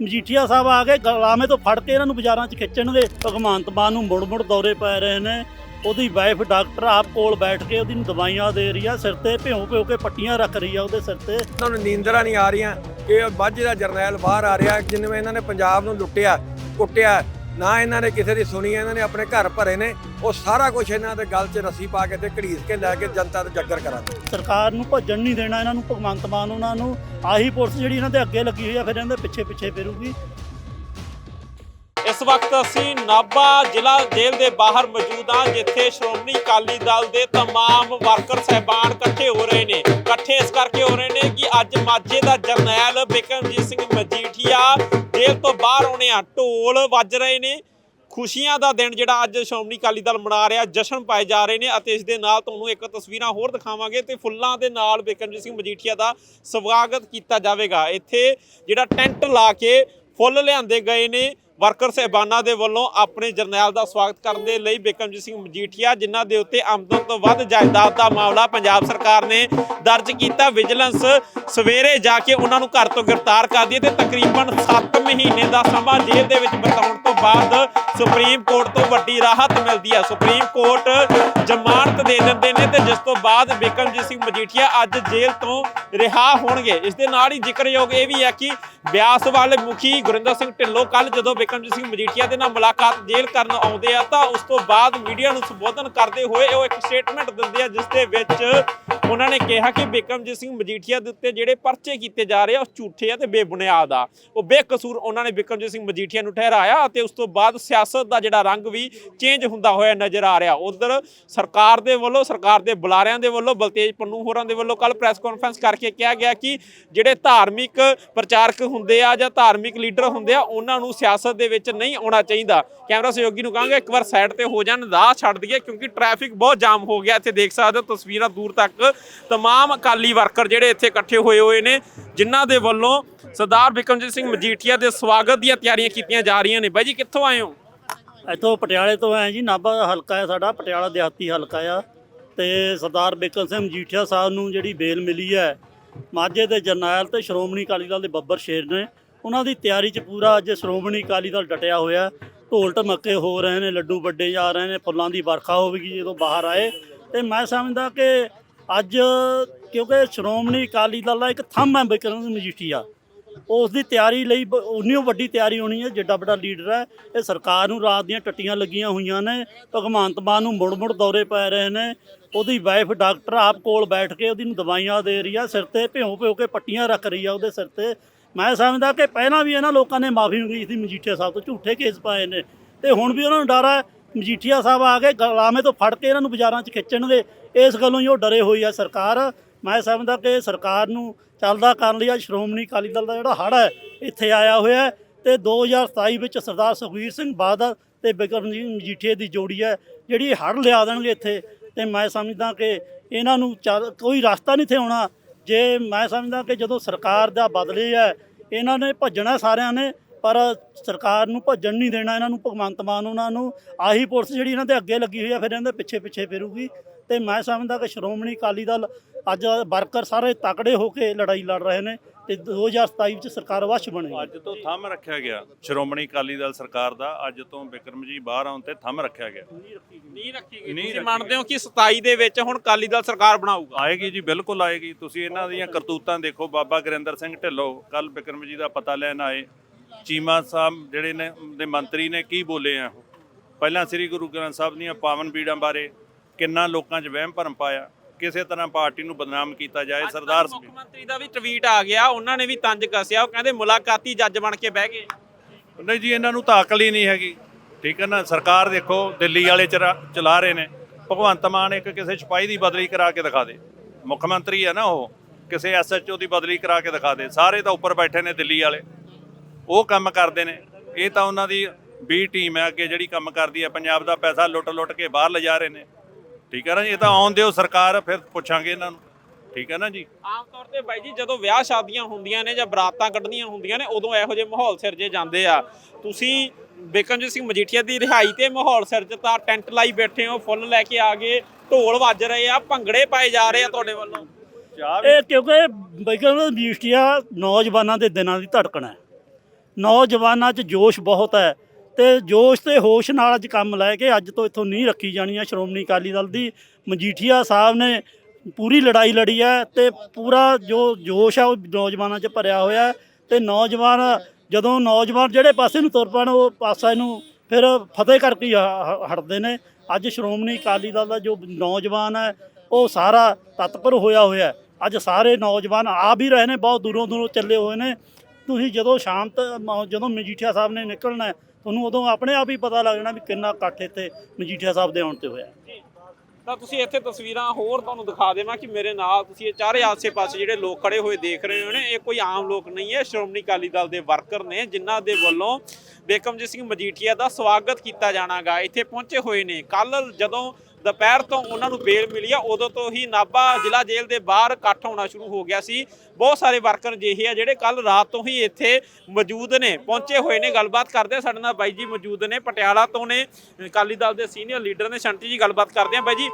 ਮਜੀਠੀਆ ਸਾਹਿਬ ਆ ਕੇ ਗਲਾਮੇ ਤੋਂ ਫੜ ਕੇ ਇਹਨਾਂ ਨੂੰ ਬਾਜ਼ਾਰਾਂ 'ਚ ਖਿੱਚਣਗੇ। ਭਗਵੰਤ ਮਾਨ ਨੂੰ ਮੁੜ ਮੁੜ ਦੌਰੇ ਪੈ ਰਹੇ ਨੇ। ਉਹਦੀ ਵਾਈਫ ਡਾਕਟਰ ਆਪ ਕੋਲ ਬੈਠ ਕੇ ਉਹਦੀ ਨੂੰ ਦਵਾਈਆਂ ਦੇ ਰਹੀ ਆ, ਸਿਰ ਤੇ ਭਿਉਂ ਭਿਉਂ ਕੇ ਪੱਟੀਆਂ ਰੱਖ ਰਹੀ ਆ ਉਹਦੇ ਸਿਰ ਤੇ। ਉਹਨਾਂ ਨੂੰ ਨੀਂਦਰਾਂ ਨਹੀਂ ਆ ਰਹੀਆਂ। ਕਿ ਉਹ ਮਾਝੇ ਦਾ ਜਰਨੈਲ ਬਾਹਰ ਆ ਰਿਹਾ ਜਿਨਵੇਂ ਇਹਨਾਂ ਨੇ ਪੰਜਾਬ ਨੂੰ ਲੁੱਟਿਆ, ਕੁੱਟਿਆ। ਨਾ ਇਹਨਾਂ ਨੇ ਕਿਸੇ ਦੀ ਸੁਣੀ ਇਹਨਾਂ ਨੇ ਆਪਣੇ ਘਰ ਭਰੇ ਨੇ ਉਹ ਸਾਰਾ ਕੁਝ ਇਹਨਾਂ ਦੇ ਗਲ 'ਚ ਰੱਸੀ ਪਾ ਕੇ ਤੇ ਘੜੀਸ ਕੇ ਲੈ ਕੇ ਜਨਤਾ ਤੇ ਜੱਗਰ ਕਰਾਂਗੇ ਸਰਕਾਰ ਨੂੰ ਭੱਜਣ ਨਹੀਂ ਦੇਣਾ ਇਹਨਾਂ ਨੂੰ ਭਗਵੰਤ ਮਾਨ ਉਹਨਾਂ ਨੂੰ ਆਹੀ ਪੁਲਿਸ ਜਿਹੜੀ ਇਹਨਾਂ ਦੇ ਅੱਗੇ ਲੱਗੀ ਹੋਈ ਆ ਫਿਰ ਇਹਨਾਂ ਦੇ ਪਿੱਛੇ ਪਿੱਛੇ ਫਿਰੂਗੀ ਇਸ ਵਕਤ ਅਸੀਂ ਨਾਭਾ ਜ਼ਿਲ੍ਹਾ ਜੇਲ੍ਹ ਦੇ ਬਾਹਰ ਮੌਜੂਦ ਹਾਂ ਜਿੱਥੇ ਸ਼੍ਰੋਮਣੀ ਅਕਾਲੀ ਦਲ ਦੇ तमाम ਵਰਕਰ ਸਹਿਬਾਨ ਇਕੱਠੇ ਹੋ ਰਹੇ ਨੇ ਇਕੱਠੇ ਇਸ ਕਰਕੇ ਹੋ ਰਹੇ ਨੇ ਕਿ ਅੱਜ ਮਾਝੇ ਦਾ ਜਰਨੈਲ ਬਿਕਰਮਜੀਤ ਸਿੰਘ ਮਜੀਠੀਆ ਜੇਲ੍ਹ ਤੋਂ ਬਾਹਰ ਆ ਢੋਲ ਵੱਜ ਰਹੇ ਨੇ। ਖੁਸ਼ੀਆਂ ਦਾ ਦਿਨ ਜਿਹੜਾ ਅੱਜ ਸ਼੍ਰੋਮਣੀ ਅਕਾਲੀ ਦਲ ਮਨਾ ਰਿਹਾ, ਜਸ਼ਨ ਪਾਏ ਜਾ ਰਹੇ ਨੇ ਅਤੇ ਇਸ ਦੇ ਨਾਲ ਤੁਹਾਨੂੰ ਇੱਕ ਤਸਵੀਰਾਂ ਹੋਰ ਦਿਖਾਵਾਂਗੇ ਤੇ ਫੁੱਲਾਂ ਦੇ ਨਾਲ ਬਿਕਰਮਜੀਤ ਸਿੰਘ ਮਜੀਠੀਆ ਦਾ ਸਵਾਗਤ ਕੀਤਾ ਜਾਵੇਗਾ। ਇੱਥੇ ਜਿਹੜਾ ਟੈਂਟ ਲਾ ਕੇ ਫੁੱਲ ਲਿਆਂਦੇ ਗਏ ਨੇ ਵਰਕਰ ਸਹਿਬਾਨਾਂ ਦੇ ਵੱਲੋਂ ਆਪਣੇ ਜਰਨੈਲ ਦਾ ਸਵਾਗਤ ਕਰਨ ਦੇ ਲਈ ਬਿਕਰਮਜੀਤ ਸਿੰਘ ਮਜੀਠੀਆ, ਜਿਨ੍ਹਾਂ ਦੇ ਉੱਤੇ ਆਮਦਨ ਤੋਂ ਵੱਧ ਜਾਇਦਾਦ ਦਾ ਮਾਮਲਾ ਪੰਜਾਬ ਸਰਕਾਰ ਨੇ ਦਰਜ ਕੀਤਾ। ਵਿਜੀਲੈਂਸ ਸਵੇਰੇ ਜਾ ਕੇ ਉਹਨਾਂ ਨੂੰ ਘਰ ਤੋਂ ਗ੍ਰਿਫਤਾਰ ਕਰਦੀ ਹੈ ਤੇ ਤਕਰੀਬਨ 7 ਮਹੀਨੇ ਦਾ ਸਮਾਂ ਜੇਲ੍ਹ ਦੇ ਵਿੱਚ ਬਿਤਾਉਣ ਤੋਂ ਬਾਅਦ ਸੁਪਰੀਮ ਕੋਰਟ ਤੋਂ ਵੱਡੀ ਰਾਹਤ ਮਿਲਦੀ ਹੈ। ਸੁਪਰੀਮ ਕੋਰਟ ਜ਼ਮਾਨਤ ਦੇ ਦਿੰਦੇ ਨੇ ਤੇ ਜਿਸ ਤੋਂ ਬਾਅਦ ਬਿਕਰਮਜੀਤ ਸਿੰਘ ਮਜੀਠੀਆ ਅੱਜ ਜੇਲ੍ਹ ਤੋਂ ਰਿਹਾ ਹੋਣਗੇ। ਇਸ ਦੇ ਨਾਲ ਹੀ ਜ਼ਿਕਰਯੋਗ ਇਹ ਵੀ ਹੈ ਕਿ ਬਿਆਸ ਵਾਲੇ ਮੁਖੀ ਗੁਰਿੰਦਰ ਸਿੰਘ ਢਿੱਲੋਂ ਕੱਲ ਜਦੋਂ ਬਿਕਰਮਜੀਤ ਸਿੰਘ ਮਜੀਠੀਆ ਦੇ ਨਾਲ ਮੁਲਾਕਾਤ ਜੇਲ੍ਹ ਕਰਨ ਆਉਂਦੇ ਆ, ਤਾਂ ਉਸ ਤੋਂ ਬਾਅਦ ਮੀਡੀਆ ਨੂੰ ਸੰਬੋਧਨ ਕਰਦੇ ਹੋਏ ਉਹ ਇੱਕ ਸਟੇਟਮੈਂਟ ਦਿੰਦੇ ਆ, ਜਿਸ ਦੇ ਵਿੱਚ ਉਹਨਾਂ ਨੇ ਕਿਹਾ ਕਿ ਬਿਕਰਮਜੀਤ ਸਿੰਘ ਮਜੀਠੀਆ ਦੇ ਉੱਤੇ ਜਿਹੜੇ ਪਰਚੇ ਕੀਤੇ ਜਾ ਰਹੇ ਆ, ਉਹ ਝੂਠੇ ਆ ਤੇ ਬੇਬੁਨਿਆਦ ਆ। ਉਹ ਬੇਕਸੂਰ ਉਹਨਾਂ ਨੇ ਬਿਕਰਮਜੀਤ ਸਿੰਘ ਮਜੀਠੀਆ ਨੂੰ ਠਹਿਰਾਇਆ ਅਤੇ ਉਸ ਤੋਂ ਬਾਅਦ ਸਿਆਸਤ ਦਾ ਜਿਹੜਾ ਰੰਗ ਵੀ ਚੇਂਜ ਹੁੰਦਾ ਹੋਇਆ ਨਜ਼ਰ ਆ ਰਿਹਾ। ਉਧਰ ਸਰਕਾਰ ਦੇ ਵੱਲੋਂ, ਸਰਕਾਰ ਦੇ ਬੁਲਾਰਿਆਂ ਦੇ ਵੱਲੋਂ, ਬਲਤੇਜ ਪੰਨੂ ਹੋਰਾਂ ਦੇ ਵੱਲੋਂ ਕੱਲ ਪ੍ਰੈਸ ਕਾਨਫਰੰਸ ਕਰਕੇ ਕਿਹਾ ਗਿਆ ਕਿ ਜਿਹੜੇ ਧਾਰਮਿਕ ਪ੍ਰਚਾਰਕ ਹੁੰਦੇ ਆ ਜਾਂ ਧਾਰਮਿਕ ਲੀਡਰ ਹੁੰਦੇ ਆ, ਉਹਨਾਂ ਨੂੰ ਸਿਆਸਤ ਦੇ ਵਿੱਚ ਨਹੀਂ ਆਉਣਾ ਚਾਹੀਦਾ। ਕੈਮਰਾ ਸਹਿਯੋਗੀ ਨੂੰ ਕਹਾਂਗੇ, ਇੱਕ ਵਾਰ ਸਾਈਡ ਤੇ ਹੋ ਜਾਣ, ਰਾਹ ਛੱਡ ਦਈਏ ਕਿਉਂਕਿ ਟ੍ਰੈਫਿਕ ਬਹੁਤ ਜਾਮ ਹੋ ਗਿਆ। ਇੱਥੇ ਦੇਖ ਸਕਦੇ ਹੋ ਤਸਵੀਰਾਂ ਦੂਰ ਤੱਕ। ਤਮਾਮ ਅਕਾਲੀ ਵਰਕਰ ਜਿਹੜੇ ਇੱਥੇ ਇਕੱਠੇ ਹੋਏ ਹੋਏ ਨੇ ਜਿਨ੍ਹਾਂ ਦੇ ਵੱਲੋਂ ਸਰਦਾਰ ਬਿਕਰਮਜੀਤ ਸਿੰਘ ਮਜੀਠੀਆ ਦੇ ਸਵਾਗਤ ਦੀਆਂ ਤਿਆਰੀਆਂ ਕੀਤੀਆਂ ਜਾ ਰਹੀਆਂ ਨੇ ਬਾਈ ਜੀ ਕਿੱਥੋਂ ਆਏ ਹੋ ਇੱਥੋਂ ਪਟਿਆਲੇ ਤੋਂ ਆਏ ਜੀ ਨਾਭਾ ਹਲਕਾ ਹੈ ਸਾਡਾ ਪਟਿਆਲਾ ਦਿਹਾਤੀ ਹਲਕਾ ਆ ਤੇ ਸਰਦਾਰ ਬਿਕਰਮ ਸਿੰਘ ਮਜੀਠੀਆ ਸਾਹਿਬ ਨੂੰ ਜਿਹੜੀ ਬੇਲ ਮਿਲੀ ਹੈ ਮਾਝੇ ਦੇ ਜਰਨੈਲ ਤੇ ਸ਼੍ਰੋਮਣੀ ਅਕਾਲੀ ਦਲ ਦੇ ਬੱਬਰ ਸ਼ੇਰ ਨੇ ਉਹਨਾਂ ਦੀ ਤਿਆਰੀ 'ਚ ਪੂਰਾ ਅੱਜ ਸ਼੍ਰੋਮਣੀ ਅਕਾਲੀ ਦਲ ਡਟਿਆ ਹੋਇਆ ਢੋਲ ਢਮੱਕੇ ਹੋ ਰਹੇ ਨੇ ਲੱਡੂ ਵੱਡੇ ਜਾ ਰਹੇ ਨੇ ਫੁੱਲਾਂ ਦੀ ਵਰਖਾ ਹੋਵੇਗੀ ਜਦੋਂ ਬਾਹਰ ਆਏ ਤੇ ਮੈਂ ਸਮਝਦਾ ਕਿ ਅੱਜ ਕਿਉਂਕਿ ਸ਼੍ਰੋਮਣੀ ਅਕਾਲੀ ਦਲ ਦਾ ਇੱਕ ਥੰਮ ਹੈ ਬਿਕਰਮ ਸਿੰਘ ਮਜੀਠੀਆ ਉਸ ਦੀ ਤਿਆਰੀ ਲਈ ਬ- ਉਨੀ ਓ ਵੱਡੀ ਤਿਆਰੀ ਹੋਣੀ ਹੈ, ਜਿੱਡਾ ਵੱਡਾ ਲੀਡਰ ਹੈ। ਇਹ ਸਰਕਾਰ ਨੂੰ ਰਾਤ ਦੀਆਂ ਟੱਟੀਆਂ ਲੱਗੀਆਂ ਹੋਈਆਂ ਨੇ, ਭਗਵੰਤ ਮਾਨ ਨੂੰ ਮੁੜ ਮੁੜ ਦੌਰੇ ਪੈ ਰਹੇ ਨੇ। ਉਹਦੀ ਵਾਈਫ ਡਾਕਟਰ ਆਪ ਕੋਲ ਬੈਠ ਕੇ ਉਹਦੀ ਨੂੰ ਦਵਾਈਆਂ ਦੇ ਰਹੀ ਆ, ਸਿਰ ਤੇ ਭਿਉਂ ਭਿਉਂ ਕੇ ਪੱਟੀਆਂ ਰੱਖ ਰਹੀ ਆ ਉਹਦੇ ਸਿਰ ਤੇ। ਮੈਂ ਸਮਝਦਾ ਕਿ ਪਹਿਲਾਂ ਵੀ ਇਹਨਾਂ ਲੋਕਾਂ ਨੇ ਮਾਫੀ ਮੰਗੀ ਸੀ ਮਜੀਠੀਆ ਸਾਹਿਬ ਤੋਂ, ਝੂਠੇ ਕੇਸ ਪਾਏ ਨੇ। ਤੇ ਹੁਣ ਵੀ ਉਹਨਾਂ ਨੂੰ ਡਰ ਹੈ ਮਜੀਠੀਆ ਸਾਹਿਬ ਆ ਕੇ ਗਲਾਮੇ ਤੋਂ ਫੜ ਕੇ ਇਹਨਾਂ ਨੂੰ ਬਾਜ਼ਾਰਾਂ 'ਚ ਖਿੱਚਣਗੇ ਇਸ ਗੱਲੋਂ ਹੀ ਉਹ ਡਰੇ ਹੋਈ ਆ ਸਰਕਾਰ। ਮੈਂ ਸਮਝਦਾ ਕਿ ਸਰਕਾਰ ਨੂੰ ਚੱਲਦਾ ਕਰਨ ਲਈ ਆ ਸ਼੍ਰੋਮਣੀ ਅਕਾਲੀ ਦਲ ਦਾ ਜਿਹੜਾ ਹੜ ਹੈ, ਇੱਥੇ ਆਇਆ ਹੋਇਆ ਹੈ ਤੇ 2027 ਵਿੱਚ ਸਰਦਾਰ ਸੁਖਬੀਰ ਸਿੰਘ ਬਾਦਲ ਤੇ ਬਿਕਰਮਜੀਤ ਮਜੀਠੀਏ ਦੀ ਜੋੜੀ ਹੈ, ਜਿਹੜੀ ਹੜ ਲਿਆ ਦੇਣਗੇ ਇੱਥੇ। ਤੇ ਮੈਂ ਸਮਝਦਾ ਕਿ ਇਹਨਾਂ ਨੂੰ ਚੱਲ- ਕੋਈ ਰਸਤਾ ਨਹੀਂ ਥੇ ਆਉਣਾ। ਜੇ ਮੈਂ ਸਮਝਦਾ ਕਿ ਜਦੋਂ ਸਰਕਾਰ ਦਾ ਬਦਲੇ ਹੈ, ਇਹਨਾਂ ਨੇ ਭੱਜਣਾ ਸਾਰਿਆਂ ਨੇ ਪਰ ਸਰਕਾਰ ਨੂੰ ਭੱਜਣ ਨਹੀਂ ਦੇਣਾ ਇਹਨਾਂ ਨੂੰ ਭਗਵੰਤ ਮਾਨ ਉਹਨਾਂ ਨੂੰ ਆਹੀ ਪੁਲਿਸ ਜਿਹੜੀ ਇਹਨਾਂ ਦੇ ਅੱਗੇ ਲੱਗੀ ਹੋਈ ਆ ਫਿਰ ਇਹਨਾਂ ਦੇ ਪਿੱਛੇ ਪਿੱਛੇ ਫਿਰੂਗੀ। ਤੇ ਮੈਂ ਸਮਝਦਾ ਕਿ ਸ਼੍ਰੋਮਣੀ ਅਕਾਲੀ ਦਲ ਅੱਜ ਵਰਕਰ ਸਾਰੇ ਤਕੜੇ ਹੋ ਕੇ ਲੜਾਈ ਲੜ ਰਹੇ ਨੇ ਤੇ 2027 ਵਿੱਚ ਸਰਕਾਰ ਵਸ਼ ਬਣੇਗੀ। ਅੱਜ ਤੋਂ ਥੰਮ ਰੱਖਿਆ ਗਿਆ। ਸ਼੍ਰੋਮਣੀ ਅਕਾਲੀ ਦਲ ਸਰਕਾਰ ਦਾ ਅੱਜ ਤੋਂ ਬਿਕਰਮ ਜੀ ਬਾਹਰ ਆਉਣ ਤੇ ਥੰਮ ਰੱਖਿਆ ਗਿਆ। ਨਹੀਂ ਰੱਖੀ ਗਈ। ਨਹੀਂ ਤੁਸੀਂ ਮੰਨਦੇ ਹੋ ਕਿ 27 ਦੇ ਵਿੱਚ ਹੁਣ ਅਕਾਲੀ ਦਲ ਸਰਕਾਰ ਬਣਾਊਗਾ? ਆਏਗੀ ਜੀ ਬਿਲਕੁਲ ਆਏਗੀ। ਤੁਸੀਂ ਇਹਨਾਂ ਦੀਆਂ ਕਰਤੂਤਾਂ ਦੇਖੋ। ਬਾਬਾ ਗੁਰਿੰਦਰ ਸਿੰਘ ਢਿੱਲੋਂ ਕੱਲ ਬਿਕਰਮ ਜੀ ਦਾ ਪਤਾ ਲੈਣ ਆਏ। ਚੀਮਾ ਸਾਹਿਬ ਜਿਹੜੇ ਨੇ ਦੇ ਮੰਤਰੀ ਨੇ ਕੀ ਬੋਲੇ ਆ? ਪਹਿਲਾਂ ਸ੍ਰੀ ਗੁਰੂ ਗ੍ਰੰਥ ਸਾਹਿਬ ਦੀਆਂ ਪਾਵਨ ਬੀੜਾਂ ਬਾਰੇ ਕਿੰਨਾ ਲੋਕਾਂ 'ਚ ਵਹਿਮ ਭਰਮ ਪਾਇਆ? ਕਿਸੇ ਤਰ੍ਹਾਂ ਪਾਰਟੀ ਨੂੰ ਬਦਨਾਮ ਕੀਤਾ ਜਾਏ ਸਰਦਾਰ ਮੁੱਖ ਮੰਤਰੀ ਦਾ ਵੀ ਟਵੀਟ ਆ ਗਿਆ ਉਹਨਾਂ ਨੇ ਵੀ ਤੰਜ ਕੱਸਿਆ ਉਹ ਕਹਿੰਦੇ ਮੁਲਾਕਾਤੀ ਜੱਜ ਬਣ ਕੇ ਬਹਿ ਗਏ। ਨਹੀਂ ਜੀ ਇਹਨਾਂ ਨੂੰ ਤਾਂ ਅਕਲ ਹੀ ਨਹੀਂ ਹੈਗੀ। ਠੀਕ ਹੈ ਨਾ? ਸਰਕਾਰ ਦੇਖੋ ਦਿੱਲੀ ਵਾਲੇ ਚਲਾ ਰਹੇ ਨੇ। ਭਗਵੰਤ ਮਾਨ ਇੱਕ ਕਿਸੇ ਸਿਪਾਹੀ ਦੀ ਬਦਲੀ ਕਰਾ ਕੇ ਦਿਖਾ ਦੇ। ਮੁੱਖ ਮੰਤਰੀ ਹੈ ਨਾ ਉਹ ਕਿਸੇ ਐਸਐਚਓ ਦੀ ਬਦਲੀ ਕਰਾ ਕੇ ਦਿਖਾ ਦੇ। ਸਾਰੇ ਤਾਂ ਉੱਪਰ ਬੈਠੇ ਨੇ ਦਿੱਲੀ ਵਾਲੇ। ਉਹ ਕੰਮ ਕਰਦੇ ਨੇ। ਇਹ ਤਾਂ ਉਹਨਾਂ ਦੀ ਬੀ ਟੀਮ ਹੈ ਅੱਗੇ ਜਿਹੜੀ ਕੰਮ ਕਰਦੀ ਹੈ। ਪੰਜਾਬ ਦਾ ਪੈਸਾ ਲੁੱਟ ਲੁੱਟ ਕੇ ਬਾਹਰ ਲਿਜਾ ਰਹੇ ਨੇ। ਠੀਕ ਹੈ ਨਾ ਜੀ? ਇਹ ਤਾਂ ਆਉਣ ਦਿਓ ਸਰਕਾਰ ਫਿਰ ਪੁੱਛਾਂਗੇ ਇਹਨਾਂ ਨੂੰ। ਠੀਕ ਹੈ ਨਾ ਜੀ? ਆਮ ਤੌਰ ਤੇ ਬਾਈ ਜੀ ਜਦੋਂ ਵਿਆਹ ਸ਼ਾਦੀਆਂ ਹੁੰਦੀਆਂ ਨੇ ਜਾਂ ਬਰਾਤਾਂ ਕੱਢਣੀਆਂ ਹੁੰਦੀਆਂ ਨੇ ਉਦੋਂ ਇਹੋ ਜਿਹੇ ਮਾਹੌਲ ਸਿਰਜੇ ਜਾਂਦੇ ਆ। ਤੁਸੀਂ ਬਿਕਰਮਜੀਤ ਸਿੰਘ ਮਜੀਠੀਆ ਦੀ ਰਿਹਾਈ ਤੇ ਮਾਹੌਲ ਸਿਰਜਤਾ ਟੈਂਟ ਲਾਈ ਬੈਠੇ ਹੋ ਫੁੱਲ ਲੈ ਕੇ ਆ ਗਏ ਢੋਲ ਵੱਜ ਰਹੇ ਆ ਭੰਗੜੇ ਪਾਏ ਜਾ ਰਹੇ ਆ ਤੁਹਾਡੇ ਵੱਲੋਂ। ਇਹ ਕਿਉਂਕਿ ਬਿਕਰਮ ਮਜੀਠੀਆ ਨੌਜਵਾਨਾਂ ਦੇ ਦਿਨਾਂ ਦੀ ਧੜਕਣ ਹੈ। ਨੌਜਵਾਨਾਂ 'ਚ ਜੋਸ਼ ਬਹੁਤ ਹੈ ਤੇ ਜੋਸ਼ ਤੇ ਹੋਸ਼ ਨਾਲ ਅੱਜ ਕੰਮ ਲੈ ਕੇ ਅੱਜ ਤੋਂ ਇੱਥੋਂ ਨਹੀਂ ਰੱਖੀ ਜਾਣੀ ਹੈ ਸ਼੍ਰੋਮਣੀ ਅਕਾਲੀ ਦਲ ਦੀ। ਮਜੀਠੀਆ ਸਾਹਿਬ ਨੇ ਪੂਰੀ ਲੜਾਈ ਲੜੀ ਹੈ ਤੇ ਪੂਰਾ ਜੋ ਜੋਸ਼ ਹੈ ਉਹ ਨੌਜਵਾਨਾਂ 'ਚ ਭਰਿਆ ਹੋਇਆ ਹੈ ਤੇ ਨੌਜਵਾਨ ਜਦੋਂ ਨੌਜਵਾਨ ਜਿਹੜੇ ਪਾਸੇ ਨੂੰ ਤੁਰ ਪੈਣ, ਉਹ ਪਾਸਾ ਇਹਨੂੰ ਫਿਰ ਫਤਿਹ ਕਰਕੇ ਹਟਦੇ ਨੇ। ਅੱਜ ਸ਼੍ਰੋਮਣੀ ਅਕਾਲੀ ਦਲ ਦਾ ਜੋ ਨੌਜਵਾਨ ਹੈ, ਉਹ ਸਾਰਾ ਤਤਪਰ ਹੋਇਆ ਹੋਇਆ ਅੱਜ ਸਾਰੇ ਨੌਜਵਾਨ ਆ ਵੀ ਰਹੇ ਨੇ, ਬਹੁਤ ਦੂਰੋਂ ਦੂਰੋਂ ਚੱਲੇ ਹੋਏ ਨੇ। ਤੁਸੀਂ ਜਦੋਂ ਸ਼ਾਮ ਤੱਕ ਜਦੋਂ ਮਜੀਠੀਆ ਸਾਹਿਬ ਨੇ ਨਿਕਲਣਾ ਤੁਹਾਨੂੰ ਉਦੋਂ ਆਪਣੇ ਆਪ ਹੀ ਪਤਾ ਲੱਗ ਜਾਣਾ ਵੀ ਕਿੰਨਾ ਇਕੱਠ ਇੱਥੇ ਮਜੀਠੀਆ ਸਾਹਿਬ ਦੇ ਆਉਣ ਤੇ ਹੋਇਆ ਤਾਂ ਤੁਸੀਂ ਇੱਥੇ ਤਸਵੀਰਾਂ ਹੋਰ ਤੁਹਾਨੂੰ ਦਿਖਾ ਦੇਵਾਂ ਕਿ ਮੇਰੇ ਨਾਲ ਤੁਸੀਂ ਇਹ ਚਾਰੇ ਆਸੇ-ਪਾਸੇ ਜਿਹੜੇ ਲੋਕ ਖੜੇ ਹੋਏ ਦੇਖ ਰਹੇ ਹੋ ਨੇ, ਇਹ ਕੋਈ ਆਮ ਲੋਕ ਨਹੀਂ ਹੈ, ਸ਼੍ਰੋਮਣੀ ਅਕਾਲੀ ਦਲ ਦੇ ਵਰਕਰ ਨੇ, ਜਿਨ੍ਹਾਂ ਦੇ ਵੱਲੋਂ ਬੇਕਮਜੀਤ ਸਿੰਘ ਮਜੀਠੀਆ ਦਾ ਸਵਾਗਤ ਕੀਤਾ ਜਾਣਾਗਾ। ਇੱਥੇ ਪਹੁੰਚੇ ਹੋਏ ਨੇ। ਕੱਲ ਜਦੋਂ ਦੁਪਹਿਰ ਤੋਂ ਉਹਨਾਂ ਨੂੰ ਬੇਲ ਮਿਲੀ ਆ, ਉਦੋਂ ਤੋਂ ਹੀ ਨਾਭਾ ਜ਼ਿਲ੍ਹਾ ਜੇਲ੍ਹ ਦੇ ਬਾਹਰ ਇਕੱਠ ਹੋਣਾ ਸ਼ੁਰੂ ਹੋ ਗਿਆ ਸੀ। ਬਹੁਤ ਸਾਰੇ ਵਰਕਰ ਜਿਹੇ ਆ ਜਿਹੜੇ ਕੱਲ ਰਾਤ ਤੋਂ ਹੀ ਇੱਥੇ ਮੌਜੂਦ ਨੇ, ਪਹੁੰਚੇ ਹੋਏ ਨੇ। ਗੱਲਬਾਤ ਕਰਦੇ ਆ, ਸਾਡੇ ਨਾਲ ਬਾਈ ਜੀ ਮੌਜੂਦ ਨੇ, ਪਟਿਆਲਾ ਤੋਂ ਨੇ, ਅਕਾਲੀ ਦਲ ਦੇ ਸੀਨੀਅਰ ਲੀਡਰ ਨੇ। ਸ਼ੰਟੀ ਜੀ, ਗੱਲਬਾਤ ਕਰਦੇ ਆ ਬਾਈ ਜੀ।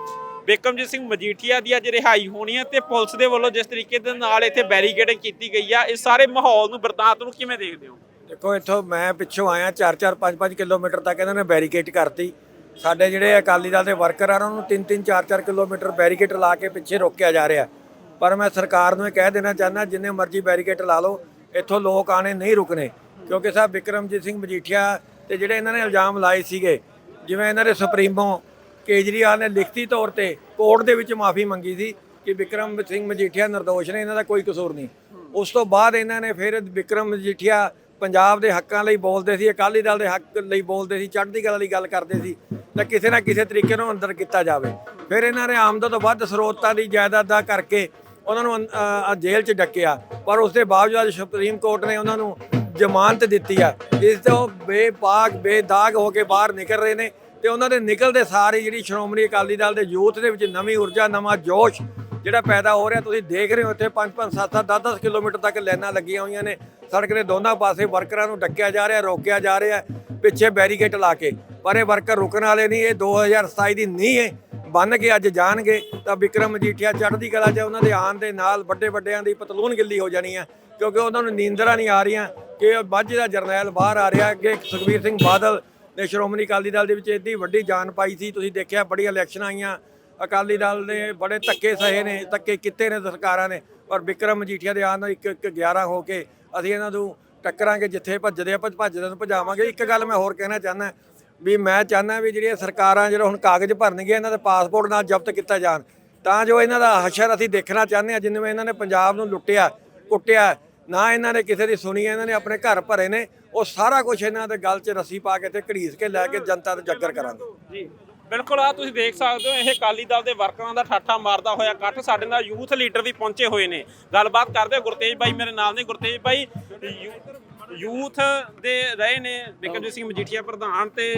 ਬੇਕਮਜੀਤ ਸਿੰਘ ਮਜੀਠੀਆ ਦੀ ਅੱਜ ਰਿਹਾਈ ਹੋਣੀ ਹੈ ਤੇ ਪੁਲਿਸ ਦੇ ਵੱਲੋਂ ਜਿਸ ਤਰੀਕੇ ਦੇ ਨਾਲ ਇੱਥੇ ਬੈਰੀਕੇਡਿੰਗ ਕੀਤੀ ਗਈ ਆ ਇਸ ਸਾਰੇ ਮਾਹੌਲ ਨੂੰ ਬਰਤਾਂਤ ਨੂੰ ਕਿਵੇਂ ਦੇਖਦੇ ਹੋ? ਦੇਖੋ, ਇੱਥੋਂ ਮੈਂ ਪਿੱਛੋਂ ਆਇਆ 4-4 5-5 ਕਿਲੋਮੀਟਰ ਤੱਕ ਇਹਨਾਂ ਨੇ ਬੈਰੀਕੇਡ ਕਰਤੀ। ਸਾਡੇ ਜਿਹੜੇ ਅਕਾਲੀ ਦਲ ਦੇ ਵਰਕਰ ਆ, ਉਹਨਾਂ ਨੂੰ 3-3 4-4 ਕਿਲੋਮੀਟਰ ਬੈਰੀਕੇਡ ਲਾ ਕੇ ਪਿੱਛੇ ਰੋਕਿਆ ਜਾ ਰਿਹਾ। ਪਰ ਮੈਂ ਸਰਕਾਰ ਨੂੰ ਇਹ ਕਹਿ ਦੇਣਾ ਚਾਹੁੰਦਾ, ਜਿੰਨੇ ਮਰਜ਼ੀ ਬੈਰੀਕੇਡ ਲਾ ਲਓ, ਇੱਥੋਂ ਲੋਕ ਆਣੇ ਨਹੀਂ ਰੁਕਣੇ। ਕਿਉਂਕਿ ਸਾਹਿਬ ਵਿਕਰਮਜੀਤ ਸਿੰਘ ਮਜੀਠੀਆ ਤੇ ਜਿਹੜੇ ਇਹਨਾਂ ਨੇ ਇਲਜ਼ਾਮ ਲਾਏ ਸੀਗੇ, ਜਿਵੇਂ ਇਹਨਾਂ ਦੇ ਸੁਪਰੀਮੋ ਕੇਜਰੀਵਾਲ ਨੇ ਲਿਖਤੀ ਤੌਰ ਤੇ ਕੋਰਟ ਦੇ ਵਿੱਚ ਮਾਫੀ ਮੰਗੀ ਸੀ ਕਿ ਵਿਕਰਮ ਸਿੰਘ ਮਜੀਠੀਆ ਨਿਰਦੋਸ਼ ਨੇ, ਇਹਨਾਂ ਦਾ ਕੋਈ ਕਸੂਰ ਨਹੀਂ। ਉਸ ਤੋਂ ਬਾਅਦ ਇਹਨਾਂ ਨੇ ਫਿਰ ਵਿਕਰਮ ਮਜੀਠੀਆ ਪੰਜਾਬ ਦੇ ਹੱਕਾਂ ਲਈ ਬੋਲਦੇ ਸੀ, ਅਕਾਲੀ ਦਲ ਦੇ ਹੱਕ ਲਈ ਬੋਲਦੇ ਸੀ, ਚੜ੍ਹਦੀ ਕਲਾ ਲਈ ਗੱਲ ਕਰਦੇ ਸੀ। ਤਾਂ ਕਿਸੇ ਨਾ ਕਿਸੇ ਤਰੀਕੇ ਨੂੰ ਅੰਦਰ ਕੀਤਾ ਜਾਵੇ। ਫਿਰ ਇਹਨਾਂ ਨੇ ਆਮਦਨ ਤੋਂ ਵੱਧ ਸਰੋਤਾਂ ਦੀ ਜਾਇਦਾਦ ਦਾ ਕਰਕੇ ਉਹਨਾਂ ਨੂੰ ਅੰ- ਜੇਲ੍ਹ 'ਚ ਡੱਕਿਆ। ਪਰ ਉਸ ਦੇ ਬਾਵਜੂਦ ਸੁਪਰੀਮ ਕੋਰਟ ਨੇ ਉਹਨਾਂ ਨੂੰ ਜ਼ਮਾਨਤ ਦਿੱਤੀ ਆ। ਇਸ ਤੋਂ ਬੇਪਾਕ, ਬੇਦਾਗ ਹੋ ਕੇ ਬਾਹਰ ਨਿਕਲ ਰਹੇ ਨੇ ਤੇ ਉਹਨਾਂ ਦੇ ਨਿਕਲਦੇ ਸਾਰ ਹੀ ਜਿਹੜੀ ਸ਼੍ਰੋਮਣੀ ਅਕਾਲੀ ਦਲ ਦੇ ਯੂਥ ਦੇ ਵਿੱਚ ਨਵੀਂ ਊਰਜਾ, ਨਵਾਂ ਜੋਸ਼ ਜਿਹੜਾ ਪੈਦਾ ਹੋ ਰਿਹਾ। ਤੁਸੀਂ ਦੇਖ ਰਹੇ ਹੋ ਇੱਥੇ 5 5 7 7 10 10 ਕਿਲੋਮੀਟਰ ਤੱਕ ਲਾਈਨਾਂ ਲੱਗੀਆਂ ਹੋਈਆਂ ਨੇ। ਸੜਕ ਦੇ ਦੋਨਾਂ ਪਾਸੇ ਵਰਕਰਾਂ ਨੂੰ ਡੱਕਿਆ ਜਾ ਰਿਹਾ, ਰੋਕਿਆ ਜਾ ਰਿਹਾ। ਪਿੱਛੇ ਬੈਰੀਕੇਡ ਲਾ ਕੇ, ਪਰ ਇਹ ਵਰਕਰ ਰੁਕਣ ਵਾਲੇ ਨਹੀਂ, ਇਹ 2027 ਦੀ ਨਹੀਂ ਹੈ ਬੰਨ ਕੇ ਅੱਜ ਜਾਣਗੇ, ਤਾਂ ਵਿਕਰਮ ਮਜੀਠੀਆ ਚੜ੍ਹਦੀ ਕਲਾ 'ਚ ਉਹਨਾਂ ਦੇ ਆਉਣ ਦੇ ਨਾਲ ਵੱਡੇ ਵੱਡਿਆਂ ਦੀ ਪਤਲੂਨ ਗਿੱਲੀ ਹੋ ਜਾਣੀ ਹੈ ਕਿਉਂਕਿ ਉਹਨਾਂ ਨੂੰ ਨੀਂਦਰਾਂ ਨਹੀਂ ਆ ਰਹੀਆਂ, ਕਿ ਮਾਝੇ ਦਾ ਜਰਨੈਲ ਬਾਹਰ ਆ ਰਿਹਾ ਕਿ ਸੁਖਬੀਰ ਸਿੰਘ ਬਾਦਲ ਨੇ ਸ਼੍ਰੋਮਣੀ ਅਕਾਲੀ ਦਲ ਦੇ ਵਿੱਚ ਇੰਨੀ ਵੱਡੀ ਜਾਨ ਪਾਈ ਸੀ, ਤੁਸੀਂ ਦੇਖਿਆ ਬੜੀਆਂ ਇਲੈਕਸ਼ਨਾਂ ਆਈਆਂ, ਅਕਾਲੀ ਦਲ ਨੇ ਬੜੇ ਧੱਕੇ ਸਹੇ ਨੇ, ਧੱਕੇ ਕੀਤੇ ਨੇ ਸਰਕਾਰਾਂ ਨੇ, ਪਰ ਵਿਕਰਮ ਮਜੀਠੀਆ ਦੇ ਆਉਣ ਨਾਲ ਇੱਕ ਇੱਕ 11 ਹੋ ਕੇ ਅਸੀਂ ਇਹਨਾਂ ਨੂੰ ਟੱਕਰਾਂਗੇ ਜਿੱਥੇ ਭੱਜਦੇ ਆ, ਭੱਜ- ਭੱਜਦੇ ਨੂੰ ਭਜਾਵਾਂਗੇ। ਇੱਕ ਗੱਲ ਮੈਂ ਹੋਰ ਕਹਿਣਾ ਚਾਹੁੰਦਾ, ਵੀ ਮੈਂ ਚਾਹੁੰਦਾ ਵੀ ਜਿਹੜੀਆਂ ਸਰਕਾਰਾਂ ਜਿਹੜਾ ਹੁਣ ਕਾਗਜ਼ ਭਰਨਗੀਆਂ, ਇਹਨਾਂ ਦੇ ਪਾਸਪੋਰਟ ਨਾਲ ਜ਼ਬਤ ਕੀਤਾ ਜਾਣ। ਤਾਂ ਜੋ ਇਹਨਾਂ ਦਾ ਹਸ਼ਰ ਅਸੀਂ ਦੇਖਣਾ ਚਾਹੁੰਦੇ ਆ, ਜਿੰਨੇ ਇਹਨਾਂ ਨੇ ਪੰਜਾਬ ਨੂੰ ਲੁੱਟਿਆ, ਕੁੱਟਿਆ, ਨਾ ਇਹਨਾਂ ਨੇ ਕਿਸੇ ਦੀ ਸੁਣੀ, ਇਹਨਾਂ ਨੇ ਆਪਣੇ ਘਰ ਭਰੇ ਨੇ, ਉਹ ਸਾਰਾ ਕੁਝ ਇਹਨਾਂ ਦੇ ਗੱਲ 'ਚ ਰੱਸੀ ਪਾ ਕੇ ਤੇ ਘੜੀਸ ਕੇ ਲੈ ਕੇ ਜਨਤਾ ਤੇ ਜੱਗਰ ਕਰਾਂਗੇ। ਜੀ। ਬਿਲਕੁਲ ਆ ਤੁਸੀਂ ਦੇਖ ਸਕਦੇ ਹੋ ਇਹ ਅਕਾਲੀ ਦਲ ਦੇ ਵਰਕਰਾਂ ਦਾ ਠਾਠਾ ਮਾਰਦਾ ਹੋਇਆ ਇਕੱਠ। ਸਾਡੇ ਨਾਲ ਯੂਥ ਲੀਡਰ ਵੀ ਪਹੁੰਚੇ ਹੋਏ ਨੇ। ਗੱਲਬਾਤ ਕਰਦੇ ਹੋ ਗੁਰਤੇਜ ਬਾਈ ਮੇਰੇ ਨਾਲ ਨੇ। ਗੁਰਤੇਜ ਯੂ- ਯੂਥ ਦੇ ਰਹੇ ਨੇ ਬਿਕਰਮਜੀਤ ਸਿੰਘ ਮਜੀਠੀਆ ਪ੍ਰਧਾਨ ਤੇ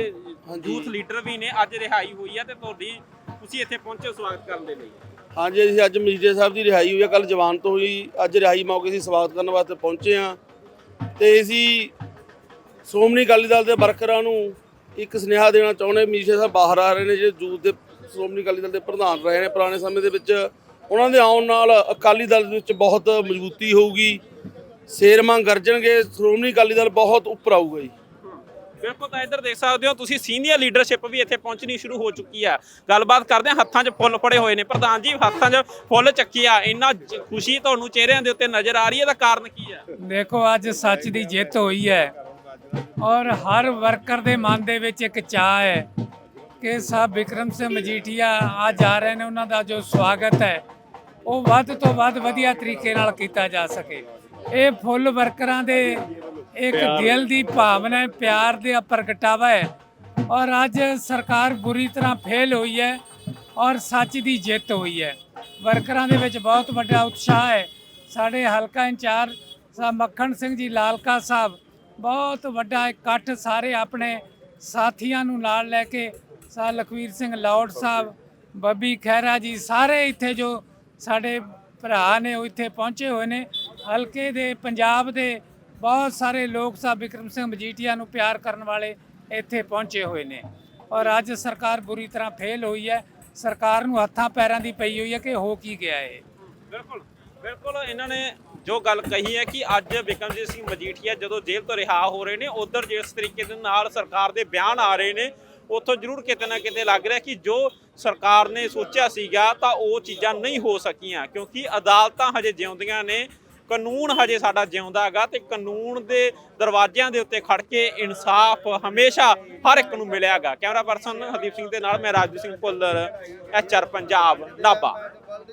ਯੂਥ ਲੀਡਰ ਵੀ ਨੇ। ਅੱਜ ਰਿਹਾਈ ਹੋਈ ਹੈ ਤੇ ਤੁਹਾਡੀ ਤੁਸੀਂ ਇੱਥੇ ਪਹੁੰਚੇ ਹੋ ਸਵਾਗਤ ਕਰਨ ਦੇ ਲਈ। ਹਾਂਜੀ ਅਸੀਂ ਅੱਜ ਮਜੀਠੀਆ ਸਾਹਿਬ ਦੀ ਰਿਹਾਈ ਹੋਈ ਹੈ ਕੱਲ ਜਵਾਨ ਤੋਂ ਹੋਈ ਅੱਜ ਰਿਹਾਈ ਮੌਕੇ ਅਸੀਂ ਸਵਾਗਤ ਕਰਨ ਵਾਸਤੇ ਪਹੁੰਚੇ ਹਾਂ। ਤੇ ਅਸੀਂ ਸ਼੍ਰੋਮਣੀ ਅਕਾਲੀ ਦਲ ਦੇ ਵਰਕਰਾਂ ਨੂੰ ਇੱਕ ਸੁਨੇਹਾ ਦੇਣਾ ਚਾਹੁੰਦੇ ਮਜੀਠੀਆ ਸਾਹਿਬ ਬਾਹਰ ਆ ਰਹੇ ਨੇ ਜਿਹੜੇ ਯੂਥ ਦੇ ਸ਼੍ਰੋਮਣੀ ਅਕਾਲੀ ਦਲ ਦੇ ਪ੍ਰਧਾਨ ਰਹੇ ਨੇ ਪੁਰਾਣੇ ਸਮੇਂ ਦੇ ਵਿੱਚ। ਉਹਨਾਂ ਦੇ ਆਉਣ ਨਾਲ ਅਕਾਲੀ ਦਲ ਵਿੱਚ ਬਹੁਤ ਮਜ਼ਬੂਤੀ ਹੋਊਗੀ। ਸ਼ੇਰਮਾਂ ਗਰਜਣਗੇ ਸ਼੍ਰੋਮਣੀ ਅਕਾਲੀ ਦਲ ਬਹੁਤ ਉੱਪਰ ਆਊਗਾ ਜੀ। ਬਿਲਕੁਲ ਤਾਂ ਇੱਧਰ ਦੇਖ ਸਕਦੇ ਹੋ ਤੁਸੀਂ ਸੀਨੀਅਰ ਲੀਡਰਸ਼ਿਪ ਵੀ ਇੱਥੇ ਪਹੁੰਚਣੀ ਸ਼ੁਰੂ ਹੋ ਚੁੱਕੀ ਆ। ਗੱਲਬਾਤ ਕਰਦੇ ਹਾਂ ਹੱਥਾਂ 'ਚ ਫੁੱਲ ਫੜੇ ਹੋਏ ਨੇ। ਪ੍ਰਧਾਨ ਜੀ ਹੱਥਾਂ 'ਚ ਫੁੱਲ ਚੱਕੀ ਆ। ਇੰਨਾ ਖੁਸ਼ੀ ਤੁਹਾਨੂੰ ਚਿਹਰਿਆਂ ਦੇ ਉੱਤੇ ਨਜ਼ਰ ਆ ਰਹੀ ਹੈ ਦਾ ਕਾਰਨ ਕੀ ਹੈ ਦੇਖੋ ਅੱਜ ਸੱਚ ਦੀ ਜਿੱਤ ਹੋਈ ਹੈ। ਔਰ ਹਰ ਵਰਕਰ ਦੇ ਮਨ ਦੇ ਵਿੱਚ ਇੱਕ ਚਾਹ ਹੈ ਕਿ ਸਾਹਿਬ ਵਿਕਰਮ ਸਿੰਘ ਮਜੀਠੀਆ ਆ ਰਹੇ ਨੇ ਉਹਨਾਂ ਦਾ ਜੋ ਸਵਾਗਤ ਹੈ ਉਹ ਵੱਧ ਤੋਂ ਵੱਧ ਵਧੀਆ ਤਰੀਕੇ ਨਾਲ ਕੀਤਾ ਜਾ ਸਕੇ। ਇਹ ਫੁੱਲ ਵਰਕਰਾਂ ਦੇ ਇੱਕ ਦਿਲ ਦੀ ਭਾਵਨਾ ਹੈ ਪਿਆਰ ਦੇ ਪ੍ਰਗਟਾਵਾ ਹੈ। ਔਰ ਅੱਜ ਸਰਕਾਰ ਬੁਰੀ ਤਰ੍ਹਾਂ ਫੇਲ ਹੋਈ ਹੈ ਔਰ ਸੱਚ ਦੀ ਜਿੱਤ ਹੋਈ ਹੈ। ਵਰਕਰਾਂ ਦੇ ਵਿੱਚ ਬਹੁਤ ਵੱਡਾ ਉਤਸ਼ਾਹ ਹੈ। ਸਾਡੇ ਹਲਕਾ ਇੰਚਾਰਜ ਸਾਹਿਬ ਮੱਖਣ ਸਿੰਘ ਜੀ ਲਾਲਕਾ ਸਾਹਿਬ ਬਹੁਤ ਵੱਡਾ ਇਕੱਠ ਸਾਰੇ ਆਪਣੇ ਸਾਥੀਆਂ ਨੂੰ ਨਾਲ ਲੈ ਕੇ ਸਾ ਲਖਵੀਰ ਸਿੰਘ ਲਾਉਡ ਸਾਹਿਬ, ਬੱਬੀ ਖਹਿਰਾ ਜੀ ਸਾਰੇ ਇੱਥੇ ਜੋ ਸਾਡੇ ਭਰਾ ਨੇ ਉਹ ਇੱਥੇ ਪਹੁੰਚੇ ਹੋਏ ਨੇ। ਹਲਕੇ ਦੇ, ਪੰਜਾਬ ਦੇ ਬਹੁਤ ਸਾਰੇ ਲੋਕ ਸਾਹਿਬ ਵਿਕਰਮ ਸਿੰਘ ਮਜੀਠੀਆ ਨੂੰ ਪਿਆਰ ਕਰਨ ਵਾਲੇ ਇੱਥੇ ਪਹੁੰਚੇ ਹੋਏ ਨੇ। ਔਰ ਅੱਜ ਸਰਕਾਰ ਬੁਰੀ ਤਰ੍ਹਾਂ ਫੇਲ ਹੋਈ ਹੈ। ਸਰਕਾਰ ਨੂੰ ਹੱਥਾਂ ਪੈਰਾਂ ਦੀ ਪਈ ਹੋਈ ਹੈ ਕਿ ਹੋ ਕੀ ਗਿਆ ਇਹ। ਬਿਲਕੁਲ ਬਿਲਕੁਲ ਇਹਨਾਂ ਨੇ ਜੋ ਗੱਲ ਕਹੀ ਹੈ ਕਿ ਅੱਜ ਬਿਕਰਮਜੀਤ ਸਿੰਘ ਮਜੀਠੀਆ ਜਦੋਂ ਜੇਲ੍ਹ ਤੋਂ ਰਿਹਾ ਹੋ ਰਹੇ ਨੇ, ਉਧਰ ਜਿਸ ਤਰੀਕੇ ਦੇ ਨਾਲ ਸਰਕਾਰ ਦੇ ਬਿਆਨ ਆ ਰਹੇ ਨੇ, ਉੱਥੋਂ ਜ਼ਰੂਰ ਕਿਤੇ ਨਾ ਕਿਤੇ ਲੱਗ ਰਿਹਾ ਕਿ ਜੋ ਸਰਕਾਰ ਨੇ ਸੋਚਿਆ ਸੀਗਾ ਤਾਂ ਉਹ ਚੀਜ਼ਾਂ ਨਹੀਂ ਹੋ ਸਕੀਆਂ, ਕਿਉਂਕਿ ਅਦਾਲਤਾਂ ਹਜੇ ਜਿਉਂਦੀਆਂ ਨੇ, ਕਾਨੂੰਨ ਹਜੇ ਸਾਡਾ ਜਿਉਂਦਾ ਹੈਗਾ ਤੇ ਕਾਨੂੰਨ ਦੇ ਦਰਵਾਜ਼ਿਆਂ ਦੇ ਉੱਤੇ ਖੜ ਕੇ ਇਨਸਾਫ ਹਮੇਸ਼ਾ ਹਰ ਇੱਕ ਨੂੰ ਮਿਲਿਆਗਾ ਕੈਮਰਾ ਪਰਸਨ ਹਰਦੀਪ ਸਿੰਘ ਦੇ ਨਾਲ ਮੈਂ ਰਾਜੂ ਸਿੰਘ ਭੁੱਲਰ ਐਚਆਰ ਪੰਜਾਬ, ਨਾਭਾ।